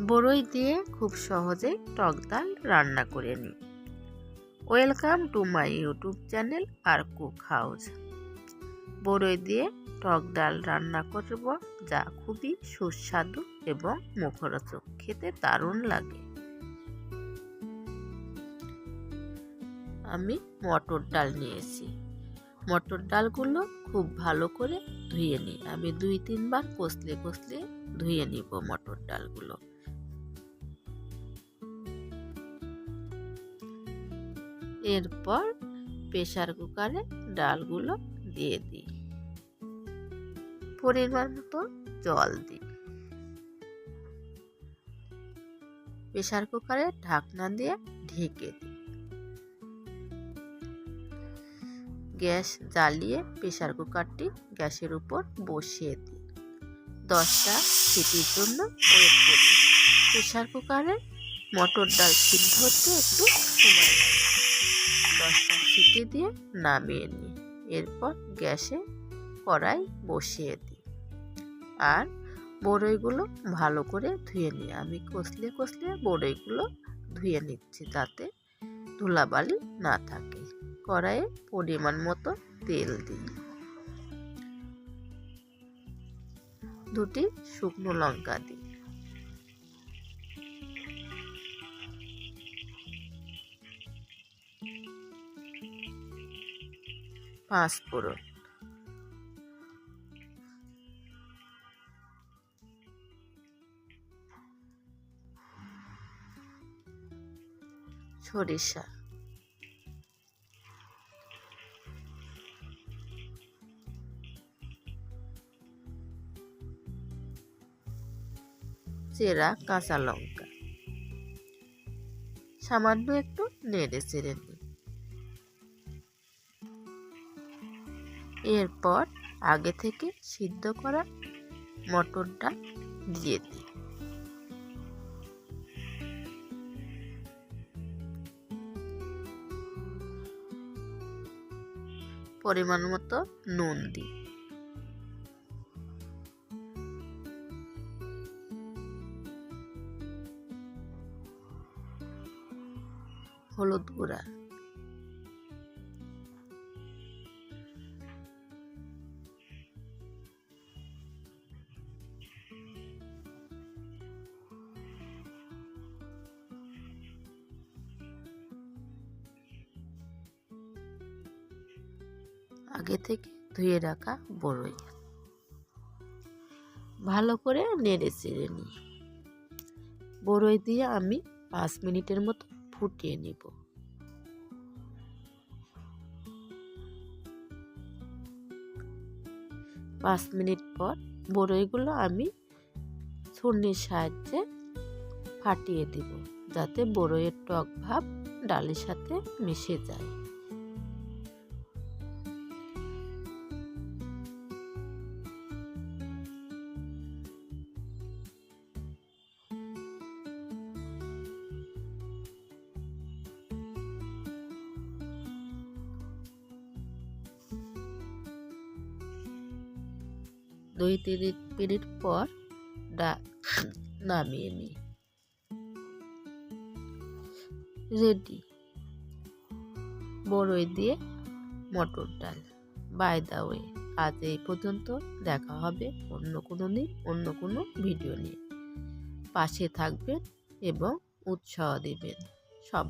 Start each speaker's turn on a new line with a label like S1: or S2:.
S1: বড়ই দিয়ে খুব সহজে টক ডাল রান্না করে নিই welcome to my YouTube channel R cook house. বড়ই দিয়ে টক ডাল রান্না করব, যা খুবই সুস্বাদু এবং মুখরোচক, খেতে দারুণ লাগে। আমি মটর ডাল নিয়েছি। মটর ডালগুলো খুব ভালো করে ধুয়ে নিই। আমি দুই তিনবার কষলে কষলে ধুয়ে নিব মটর ডালগুলো। এরপর প্রেশার কুকারে ডালগুলো দিয়ে দিই। পরিমাণ মতো জল দিই। প্রেশার কুকারে ঢাকনা দিয়ে ঢেকে দিই। গ্যাস জ্বালিয়ে প্রেশার কুকারটি গ্যাসের উপর বসিয়ে দিই। দশটা সিটির জন্য ওয়েট করি। প্রেশার কুকারে মটর ডাল সিদ্ধ হতে একটু সময় লাগে। দশটা সিটি দিয়ে নামিয়ে নিই এরপর গ্যাসে কড়াই বসিয়ে দিই। আর বড়ইগুলো ভালো করে ধুয়ে নিই। আমি কষলে কষলে বড়ইগুলো ধুয়ে নিচ্ছি যাতে ধুলাবালি না থাকে। কড়াইয়ে পরিমাণ মতো তেল দিই। দুটি শুকনো লঙ্কা দিই। পাঁচ সরিষা। চেরা কাঁচা লঙ্কা। সামান্য একটু নেড়ে চেড়ে নিই এরপর আগে থেকে সিদ্ধ করা মটরটা দিয়ে দিই। পরিমাণ মতো নুন দিই। হলুদ গুঁড়া। আগে থেকে ধুয়ে রাখা বড়ই। ভালো করে নেড়ে চেড়ে নিই। বড়ই দিয়ে আমি পাঁচ মিনিটের মতো ফুটিয়ে নিব। পাঁচ মিনিট পর বড়ইগুলো আমি ছুরির সাহায্যে ফাটিয়ে দিব, যাতে বড়ইয়ের টক ভাব ডালের সাথে মিশে যায়। দুই তিন মিনিট পর নামিয়ে নিই। রেডি। বড়ই দিয়ে মটর ডাল। বাই দা ওয়ে, আজ এই পর্যন্ত দেখা হবে অন্য কোনো দিন, অন্য কোনো ভিডিও নিয়ে। পাশে থাকবেন এবং উৎসাহ দেবেন। সব